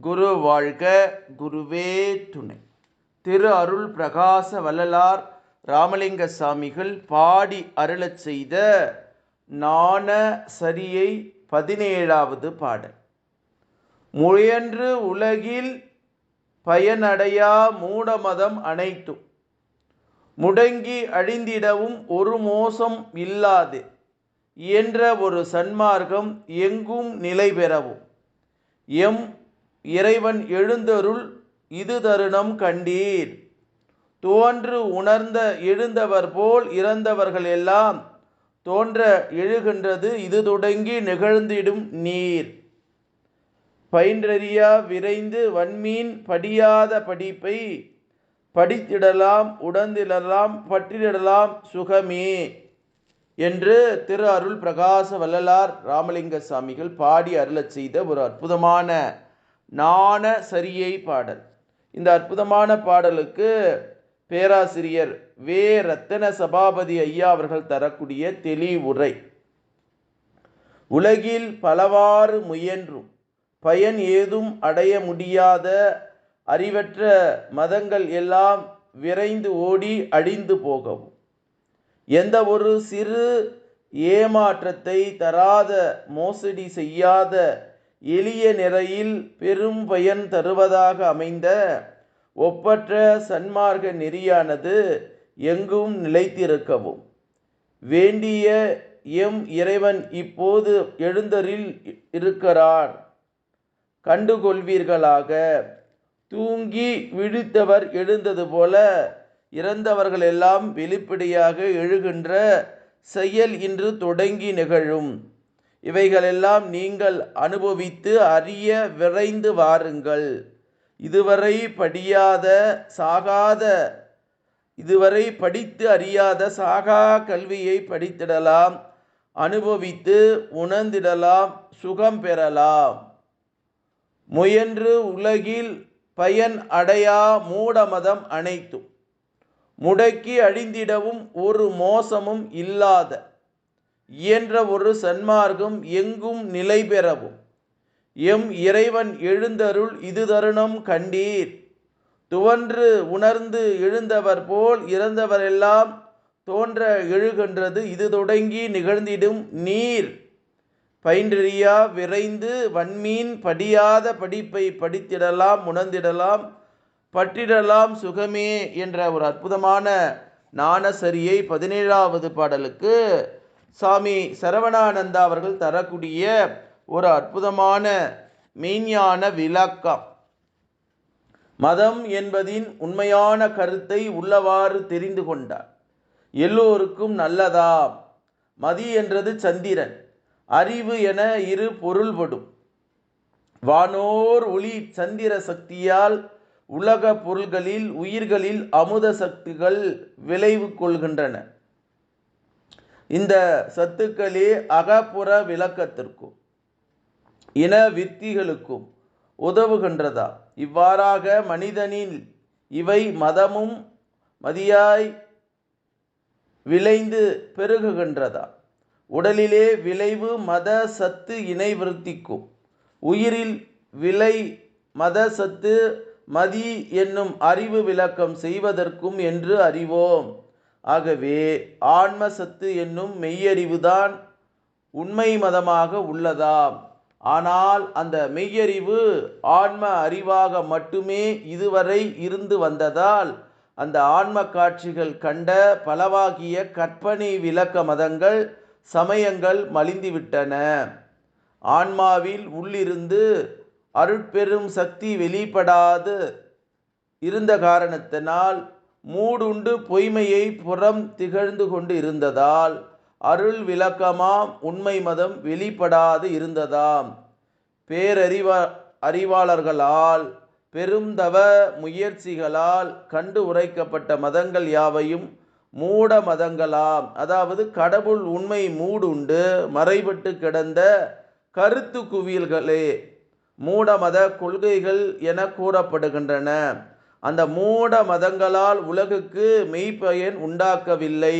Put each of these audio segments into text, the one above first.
குரு வாழ்க குருவே துணை. திரு அருள் பிரகாச வள்ளலார் ராமலிங்க சாமிகள் பாடி அருளச் செய்த நாண சரியை பதினேழாவது பாடல். முயன்று உலகில் பயனடையா மூடமதம் அனைத்தும். முடங்கி அழிந்திடவும் ஒரு மோசம் இல்லாது என்ற ஒரு சன்மார்க்கம் எங்கும் நிலை பெறவும் எம் இறைவன் எழுந்தருள் இது தருணம் கண்டீர். தோன்று உணர்ந்த எழுந்தவர் போல் இறந்தவர்கள் எல்லாம் தோன்ற எழுகின்றது இது தொடங்கி நிகழ்ந்திடும் நீர். பயின்றறியா விரைந்து வன்மீன் படியாத படிப்பை படித்திடலாம் உடந்திடலாம் பற்றிடலாம் சுகமே என்று திரு அருள் பிரகாச வள்ளலார் ராமலிங்க சாமிகள் பாடி அருளச் செய்த ஒரு அற்புதமான நாண சரியை பாடல். இந்த அற்புதமான பாடலுக்கு பேராசிரியர் வே. ரத்தன சபாபதி ஐயா அவர்கள் தரக்கூடிய தெளிவுரை. உலகில் பலவாறு முயன்றும் பயன் ஏதும் அடைய முடியாத அறிவற்ற மதங்கள் எல்லாம் விரைந்து ஓடி அழிந்து போகவும் எந்த ஒரு சிறு ஏமாற்றத்தை தராத மோசடி செய்யாத எளிய நிறையில் பெரும் பயன் தருவதாக அமைந்த ஒப்பற்ற சன்மார்க்க நெறியானது எங்கும் நிலைத்திருக்கவும். வேண்டிய எம் இறைவன் இப்போது எழுந்தரில் இருக்கிறார். கண்டுகொள்வீர்களாக. தூங்கி விழித்தவர் எழுந்தது போல இறந்தவர்கள் எல்லாம் வெளிப்படையாக எழுகின்ற செயல் இன்று தொடங்கி நிகழும். இவைகளெல்லாம் நீங்கள் அனுபவித்து அறிய விரைந்து வாருங்கள். இதுவரை படியாத சாகாத இதுவரை படித்து அறியாத சாகா கல்வியை படித்திடலாம். அனுபவித்து உணர்ந்திடலாம் சுகம் பெறலாம். முயன்று உலகில் பயன் அடையா மூடமதம் அனைத்தும். முடக்கி அழிந்திடவும் ஒரு மோசமும் இல்லாத இயன்ற ஒரு சன்மார்க்கம் எங்கும் நிலை பெறவும். எம் இறைவன் எழுந்தருள் இது தருணம் கண்டீர். துவன்று உணர்ந்து எழுந்தவர் போல் இறந்தவரெல்லாம் தோன்ற எழுகின்றது இது தொடங்கி நிகழ்ந்திடும் நீர். பயின்றறியா விரைந்து வன்மீன் படியாத படிப்பை படித்திடலாம் உணர்ந்திடலாம் பற்றிடலாம் சுகமே என்ற ஒரு அற்புதமான நாணசரியை பதினேழாவது பாடலுக்கு சாமி சரவணானந்தா அவர்கள் தரக்கூடிய ஒரு அற்புதமான மெய்ஞான விளக்கம். மதம் என்பதின் உண்மையான கருத்தை உள்ளவாறு தெரிந்து கொண்டார். எல்லோருக்கும் நல்லதா மதி என்றது சந்திரன். அறிவு என இரு பொருள்படும். வானோர் ஒளி சந்திர சக்தியால் உலக பொருள்களில் உயிர்களில் அமுத சக்திகள் விளைவு கொள்கின்றன. இந்த சத்துக்களே அகப்புற விளக்கத்திற்கும் இன வித்திகளுக்கும் உதவுகின்றதா? இவ்வாறாக மனிதனில் இவை மதமும் மதியாய் விளைந்து பெருகுகின்றதா? உடலிலே விளைவு மத சத்து இணை விருத்திக்கும் உயிரில் விளை மத சத்து மதி என்னும் அறிவு விளக்கம் செய்வதற்கும் என்று அறிவோம். ஆகவே ஆன்ம சத்து என்னும் மெய்யறிவுதான் உண்மை மதமாக உள்ளதாம். ஆனால் அந்த மெய்யறிவு ஆன்ம அறிவாக மட்டுமே இதுவரை இருந்து வந்ததால் அந்த ஆன்ம காட்சிகள் கண்ட பலவாகிய கற்பனை விளக்க மதங்கள் சமயங்கள் மலிந்துவிட்டன. ஆன்மாவில் உள்ளிருந்து அருட்பெரும் சக்தி வெளிப்படாது இருந்த காரணத்தினால் மூடுண்டு பொய்மையை புறம் திகழ்ந்து கொண்டு இருந்ததால் அருள் விளக்கமாம் உண்மை மதம் வெளிப்படாது இருந்ததாம். பேரறிவா அறிவாளர்களால் பெருந்தவ முயற்சிகளால் கண்டு உரைக்கப்பட்ட மதங்கள் யாவையும் மூட மதங்களாம். அதாவது கடவுள் உண்மை மூடுண்டு மறைபட்டு கிடந்த கருத்து குவியல்களே மூட மத கொள்கைகள் என கூறப்படுகின்றன. அந்த மூட மதங்களால் உலகுக்கு மெய்ப்பயன் உண்டாக்கவில்லை.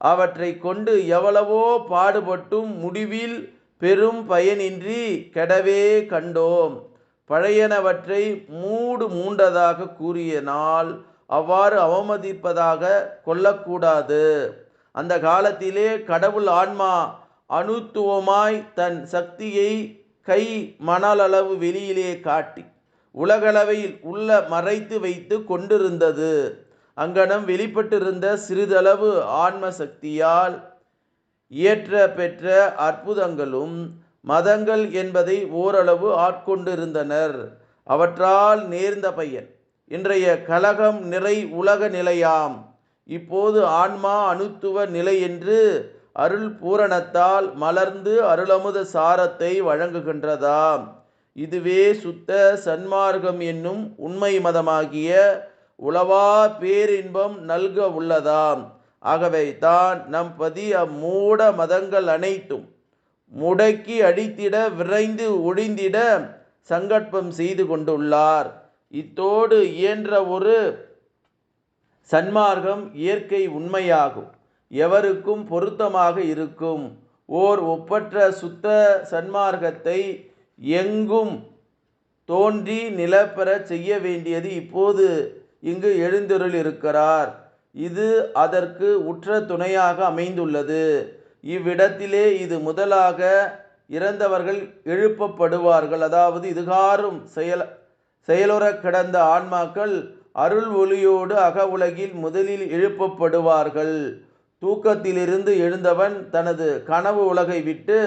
அவற்றை கொண்டு எவ்வளவோ பாடுபட்டும் முடிவில் பெரும் பயனின்றி கெடவே கண்டோம். பழையனவற்றை மூடு மூண்டதாக கூறிய நாள் அவ்வாறு அவமதிப்பதாக கொள்ளக்கூடாது. அந்த காலத்திலே கடவுள் ஆன்மா அணுத்துவமாய் தன் சக்தியை கை மணலளவு வெளியிலே காட்டி உலகளவையில் உள்ள மறைத்து வைத்து கொண்டிருந்தது. அங்கனம் வெளிப்பட்டிருந்த சிறிதளவு ஆன்ம சக்தியால் இயற்ற பெற்ற அற்புதங்களும் மதங்கள் என்பதை ஓரளவு ஆட்கொண்டிருந்தனர். அவற்றால் நேர்ந்த பயன். இன்றைய கலகம் நிறை உலக நிலையாம். இப்போது ஆன்மா அணுத்துவ நிலை என்று அருள் பூரணத்தால் மலர்ந்து அருளமுத சாரத்தை வழங்குகின்றதாம். இதுவே சுத்த சன்மார்க்கம் என்னும் உண்மை மதமாகிய உளவா பேரின்பம் நல்க உள்ளதாம். ஆகவே தான் நம் பதி அம்மூட மதங்கள் அனைத்தும் முடக்கி அடித்திட விரைந்து ஒழிந்திட சங்கற்பம் செய்து கொண்டுள்ளார். இத்தோடு இயன்ற ஒரு சன்மார்க்கம் இயற்கை உண்மையாகும். எவருக்கும் பொருத்தமாக இருக்கும். ஓர் ஒப்பற்ற சுத்த சன்மார்க்கத்தை எங்கும் தோன்றி நிலப்பெறச் செய்ய வேண்டியது இப்போது இங்கு எழுந்தருள் இருக்கிறார் இது அதற்கு உற்ற துணையாக அமைந்துள்ளது. இவ்விடத்திலே இது முதலாக இறந்தவர்கள் எழுப்பப்படுவார்கள். அதாவது இதுகாரும் செயல் செயலுற கிடந்த ஆன்மாக்கள் அருள் ஒளியோடு அக உலகில் முதலில் எழுப்பப்படுவார்கள். தூக்கத்திலிருந்து எழுந்தவன் தனது கனவு உலகை விட்டு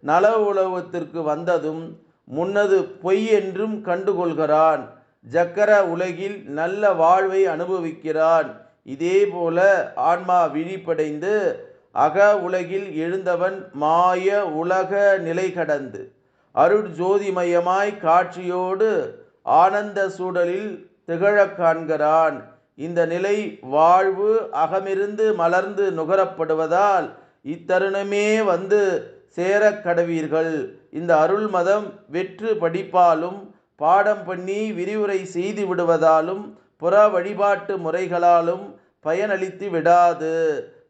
நல உலகத்திற்கு வந்ததும் முன்னது பொய் என்றும் கண்டுகொள்கிறான். ஜக்கர உலகில் நல்ல வாழ்வை அனுபவிக்கிறான். இதேபோல ஆன்மா விழிப்படைந்து அக உலகில் எழுந்தவன் மாய உலக நிலை கடந்து. அருட்ஜோதிமயமாய் காட்சியோடு ஆனந்த சூழலில் திகழக் காண்கிறான். இந்த நிலை வாழ்வு அகமிருந்து மலர்ந்து நுகரப்படுவதால் இத்தருணமே வந்து சேரக் கடவீர்கள் இந்த அருள் மதம் வெற்று படிப்பாலும் பாடம் பண்ணி விரிவுரை செய்து விடுவதாலும் புற வழிபாட்டு முறைகளாலும் பயனளித்து விடாது.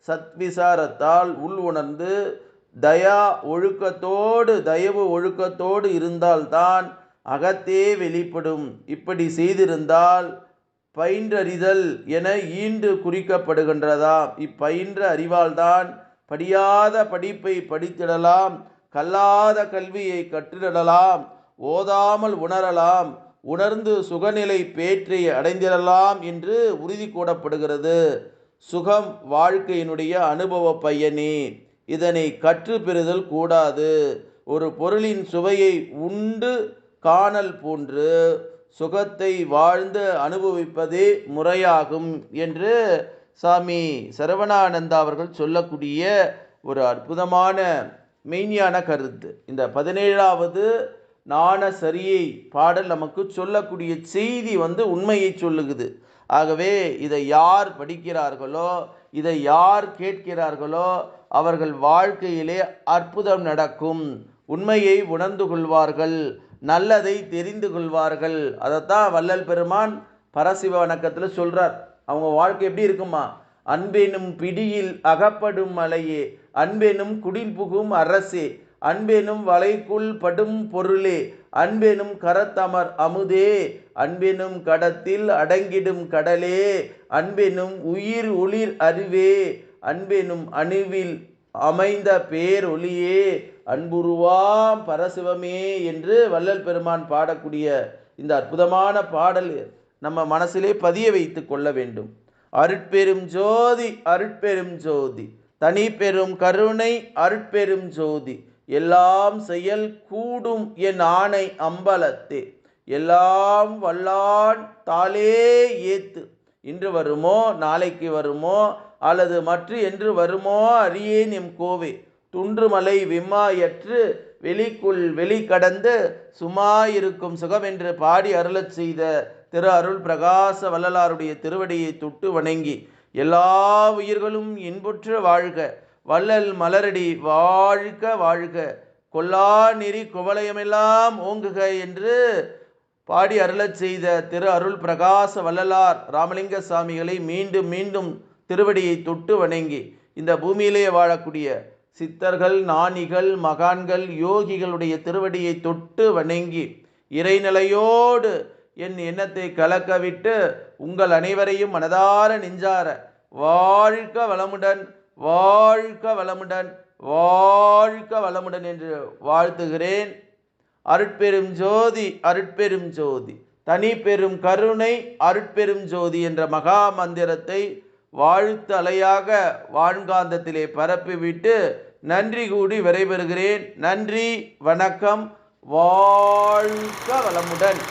சத்விசாரத்தால் உள் உணர்ந்து தயா ஒழுக்கத்தோடு தயவு ஒழுக்கத்தோடு இருந்தால்தான் அகத்தே வெளிப்படும். இப்படி செய்திருந்தால் பயின்றறிதல் என ஈண்டு குறிக்கப்படுகின்றதாம். இப்பயின்ற அறிவால்தான் படியாத படிப்பை படித்திடலாம் கல்லாத கல்வியை கற்றிடலாம் ஓதாமல் உணரலாம் உணர்ந்து சுகநிலை பேற்றை அடைந்திடலாம் என்று உறுதி கூடப்படுகிறது சுகம் வாழ்க்கையினுடைய அனுபவ பயனி. இதனை கற்று பெறுதல் கூடாது. ஒரு பொருளின் சுவையை உண்டு காணல் போன்று சுகத்தை வாழ்ந்து அனுபவிப்பதே முறையாகும் என்று சாமி சரவணானந்தா அவர்கள் சொல்லக்கூடிய ஒரு அற்புதமான மெய்ஞான கருத்து. இந்த பதினேழாவது நாண சரியை பாடல் நமக்கு சொல்லக்கூடிய செய்தி வந்து உண்மையை சொல்லுகுது. ஆகவே இதை யார் படிக்கிறார்களோ இதை யார் கேட்கிறார்களோ அவர்கள் வாழ்க்கையிலே அற்புதம் நடக்கும். உண்மையை உணர்ந்து கொள்வார்கள் நல்லதை தெரிந்து கொள்வார்கள். அதைத்தான் வள்ளல் பெருமான் பரசிவ வணக்கத்தில் சொல்கிறார் அவங்க வாழ்க்கை எப்படி இருக்குமா? அன்பெனும் பிடியில் அகப்படும் மலையே அன்பெனும் குடில் புகும் அரசே அன்பெனும் வலைக்குள் படும் பொருளே அன்பெனும் கரத்தமர் அமுதே அன்பெனும் கடத்தில் அடங்கிடும் கடலே அன்பெனும் உயிர் ஒளிர் அறிவே அன்பெனும் அணுவில் அமைந்த பேர் ஒளியே அன்புருவாம் பரசிவமே என்று வள்ளல் பெருமான் பாடக்கூடிய இந்த அற்புதமான பாடல். நம்ம மனசிலே பதிய வைத்து கொள்ள வேண்டும். அருட்பெரும் ஜோதி அருட்பெரும் ஜோதி. தனி பெரும் கருணை அருட்பெரும் ஜோதி. எல்லாம் செயல் கூடும் என் ஆணை அம்பலத்தே. எல்லாம் வல்லான் தாளே ஏத்து. இன்று வருமோ நாளைக்கு வருமோ அல்லது மற்ற என்று வருமோ அறியேன் எம் கோவே. துன்றுமலை விம்மாயற்று வெளிக்குள் வெளி கடந்து சும்மா இருக்கும் சுகம் என்று பாடி அருளச் செய்த திரு அருள் பிரகாச வள்ளலாருடைய திருவடியை தொட்டு வணங்கி எல்லா உயிர்களும் இன்புற்று வாழ்க வள்ளல் மலரடி வாழ்க வாழ்க. கொல்லா நெறி குவலயமெல்லாம் ஓங்குக என்று பாடி அருளச் செய்த திரு அருள் பிரகாச வள்ளலார் ராமலிங்க சாமிகளை மீண்டும் மீண்டும் திருவடியை தொட்டு வணங்கி இந்த பூமியிலே வாழக்கூடிய சித்தர்கள் நாணிகள் மகான்கள் யோகிகளுடைய திருவடியை தொட்டு வணங்கி இறைநிலையோடு என் எண்ணத்தை கலக்கவிட்டு உங்கள் அனைவரையும் மனதார நெஞ்சார. வாழ்க வளமுடன் வாழ்க வளமுடன் வாழ்க வளமுடன் என்று வாழ்த்துகிறேன். அருட்பெரும் ஜோதி அருட்பெரும் ஜோதி. தனி பெரும் கருணை அருட்பெரும் ஜோதி என்ற மகா மந்திரத்தை வாழ்த்து அலையாக வான்காந்தத்திலே பரப்பிவிட்டு நன்றி கூடி விரைபெறுகிறேன் நன்றி வணக்கம் வாழ்க வளமுடன்.